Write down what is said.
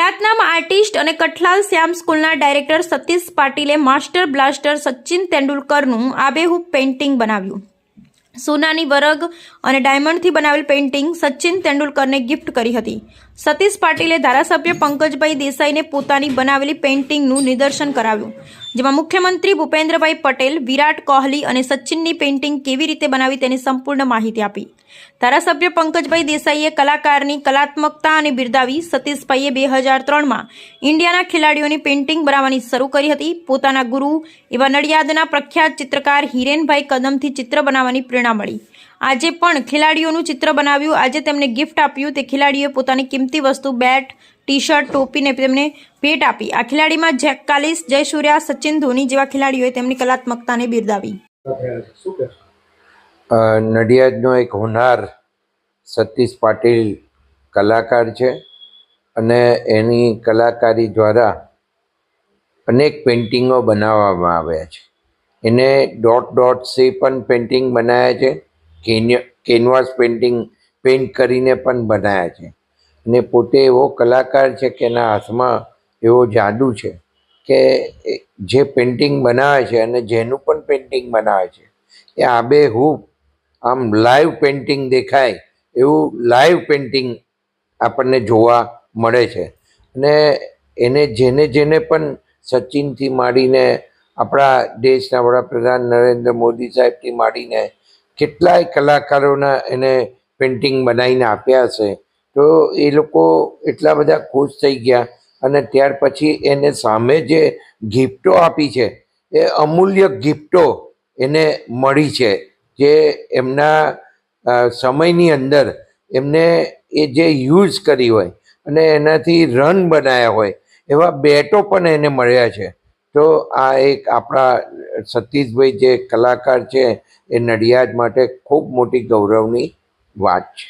ખ્યાતનામ આર્ટિસ્ટ અને કઠલાલ શ્યામ સ્કૂલના ડાયરેક્ટર સતીશ પાટીલે માસ્ટર બ્લાસ્ટર સચિન તેંડુલકરનું આબેહૂબ પેઇન્ટિંગ બનાવ્યું. સોનાની વરગ અને ડાયમંડથી બનાવેલ પેઇન્ટિંગ સચિન તેંડુલકરને ગિફ્ટ કરી હતી. સતીશ પાટીલે ધારાસભ્ય પંકજભાઈ દેસાઈને પોતાની બનાવેલી પેઇન્ટિંગનું નિદર્શન કરાવ્યું. જેમાં મુખ્યમંત્રી ભૂપેન્દ્રભાઈ પટેલ, વિરાટ કોહલી અને સચિનની પેઇન્ટિંગ કેવી રીતે બનાવી તેની સંપૂર્ણ માહિતી આપી. ધારાસભ્ય પંકજભાઈ દેસાઈએ કલાકારની કલાત્મકતા અને બિરદાવી સતીશભાઈએ બે હજાર ત્રણમાં ઇન્ડિયાના ખેલાડીઓની પેઇન્ટિંગ બનાવવાની શરૂ કરી હતી. પોતાના ગુરુ એવા નડિયાદના પ્રખ્યાત ચિત્રકાર હિરેનભાઈ કદમથી ચિત્ર બનાવવાની પ્રેરણા મળી. આજે પણ ખેલાડીઓનું ચિત્ર બનાવ્યું. આજે તેમને ગિફ્ટ આપ્યું. તે ખેલાડીઓએ પોતાની કિંમતી વસ્તુ બેટ ટી શર્ટ ટોપીને તેમને ભેટ આપી. આ ખેલાડીમાં જેક કાલિસ જયસૂર્યા સચિન ધોની જેવા ખેલાડીઓએ તેમની કલાત્મકતાને બિરદાવી. નડિયાદનો એક હોનાર સતીશ પાટીલ કલાકાર છે અને એની કલાકારી દ્વારા અનેક પેઇન્ટિંગો બનાવવામાં આવ્યા છે. એને ડોટ ડોટ સે પણ પેઇન્ટિંગ બનાવ્યા છે કેનવાસ પેઇન્ટિંગ, પેઇન્ટ કરીને પણ બનાવ્યા છે. અને પોતે એવો કલાકાર છે કે એના હાથમાં એવો જાદુ છે કે જે પેઇન્ટિંગ બનાવે છે અને જેનું પણ પેઇન્ટિંગ બનાવે છે, એ આબેહૂબ આમ લાઈવ પેઇન્ટિંગ દેખાય એવું લાઈવ પેઇન્ટિંગ આપણને જોવા મળે છે. અને એને જેને જેને પણ સચિનથી માંડીને આપણા દેશના વડાપ્રધાન નરેન્દ્ર મોદી સાહેબથી માંડીને કેટલાય કલાકારોના એને પેઇન્ટિંગ બનાવીને આપ્યા હશે તો એ લોકો એટલા બધા ખુશ થઈ ગયા અને ત્યાર પછી એને સામે જે ગિફ્ટો આપી છે, એ અમૂલ્ય ગિફ્ટો એને મળી છે, જે એમના સમયની અંદર એમને એ જે યુઝ કરી હોય અને એનાથી રન બનાવ્યા હોય, એવા બેટો પણ એને મળ્યા છે. તો આ એક આપણા સતીશભાઈ જે કલાકાર છે, એ નડિયાદ માટે ખૂબ મોટી ગૌરવની વાત છે.